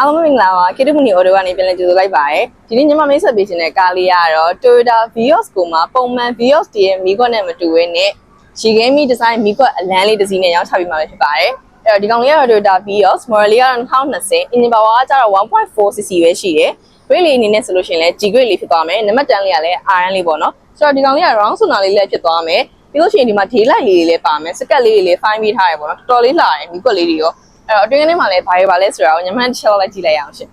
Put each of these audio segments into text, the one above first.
အားလုံးမင်္ဂလာပါကေတုမနီအော်တိုကနေပြန်လည်ကြိုဆိုလိုက်ပါတယ်ဒီနေ့ညီမမိတ်ဆက်ပေးခြင်းတဲ့ကားလေးကတော့ Toyota Vios ကိုမှပုံမှန် Vios တရဲ့မီးခွက်နဲ့မတူဘဲနဲ့ရှီဂိမ်းမီဒီဇိုင်းမီးခွက်အလန်းလေးတစ်စီးနဲ့ရောင်းချပေးမှာဖြစ်ပါတယ်အဲ့တော့ဒီကောင်လေးကတော့ Toyota Vios model လေးကတော့2020 engine power ကကျတော့ 1.4cc ပဲရှိတယ် grade လေးအနေနဲ့ဆိုလို့ရှိရင်လည်း G grade လေးဖြစ်သွားမယ်နံပါတ်10လေးကလည်း RN လေးပေါ့နော်ဆိုတော့ဒီကောင်လေးက round ဆိုတာလေးလည်းဖြစ်သွားမယ်ပြီးလို့ရှိရင်ဒီမှာ day light လေးတွေလည်းပါမယ်စကတ်လေးတွေလည်း fine ပေးထားရပေါ့နော်တော်တော်လေးလာတယ်မီးခွက်လေးတွေရော အဲ့တော့အတွင်းထဲမှာလည်းဘာတွေပါလဲဆိုတော့ညီမတစ်ချက်လောက်လိုက်ကြည့်လိုက်ရအောင်ရှင်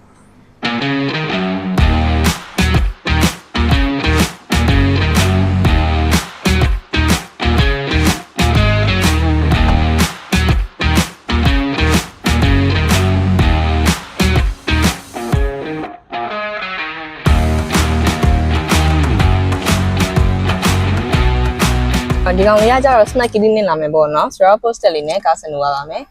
အော်ဒီကောင်လေးကကျတော့ snack kitty နဲ့လာမယ်ပေါ့နော်ဆိုတော့ poster လေးနဲ့ကာဆန်နိုပါပါမယ်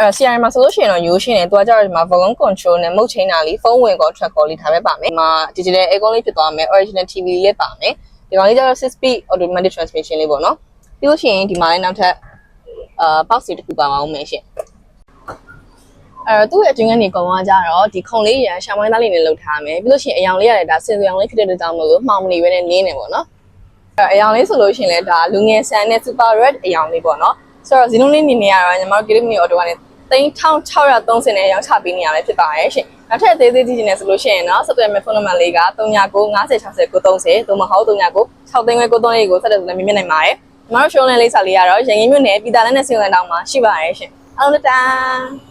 အဲ CRM မှာဆိုလို့ရှိရင်တော့ရိုးရှင်းတယ်သူကကျတော့ဒီမှာ volume control နဲ့ mode chain တာလေးဖုန်းဝင်ကော track call လေးထားပဲပါမယ်ဒီမှာ digital aircon လေးဖြစ်သွားမယ် original TV လေးပါမယ်ဒီကောင်လေးကျတော့ 6 speed automatic transmission လေးပေါ့နော်ပြီးလို့ရှိရင်ဒီမှာလည်းနောက်ထပ်အာ box လေးတစ်ခုပါပါအောင်မယ်ရှင်အဲတော့သူ့ရဲ့အတွင်းကနေကောင်ကကြတော့ဒီခုံလေးရန်ရှာမိုင်းသားလေးနဲ့လှုပ်ထားမယ်ပြီးလို့ရှိရင်အယောင်လေးရတယ်ဒါစင်စရောင်လေးဖြစ်တဲ့အတွက်ကြောင့်မလို့မှောင်မနေပဲနဲ့နင်းနေပေါ့နော်အယောင်လေးဆိုလို့ရှိရင်လည်းဒါလူငယ်ဆန်နဲ့ super red အယောင်လေးပေါ့နော်ဆိုတော့ဇီနိုလေးနေနေရတော့ညီမတို့ Gilly Mini Auto ကနေ 3630နဲ့ရောင်းချပေးနေရလဲဖြစ်ပါရဲ့ရှင်နောက်ထပ်သေးသေးကြည့်နေဆိုလို့ရှိရင်တော့ဆက်သွယ်မဲ့ဖုန်းနံပါတ်လေးက3990606930သို့မဟုတ်3996သိန်းခွဲ93လေးကိုဆက်လက်လည်းမြင်မြင်နိုင်ပါတယ်ညီမတို့ show လင်းလေးစာလေးကတော့ရန်ကင်းမြို့နယ်ပြည်သားလန်းနဲ့စင်လန်တောင်မှာရှိပါရဲ့ရှင်အားလုံးတန်း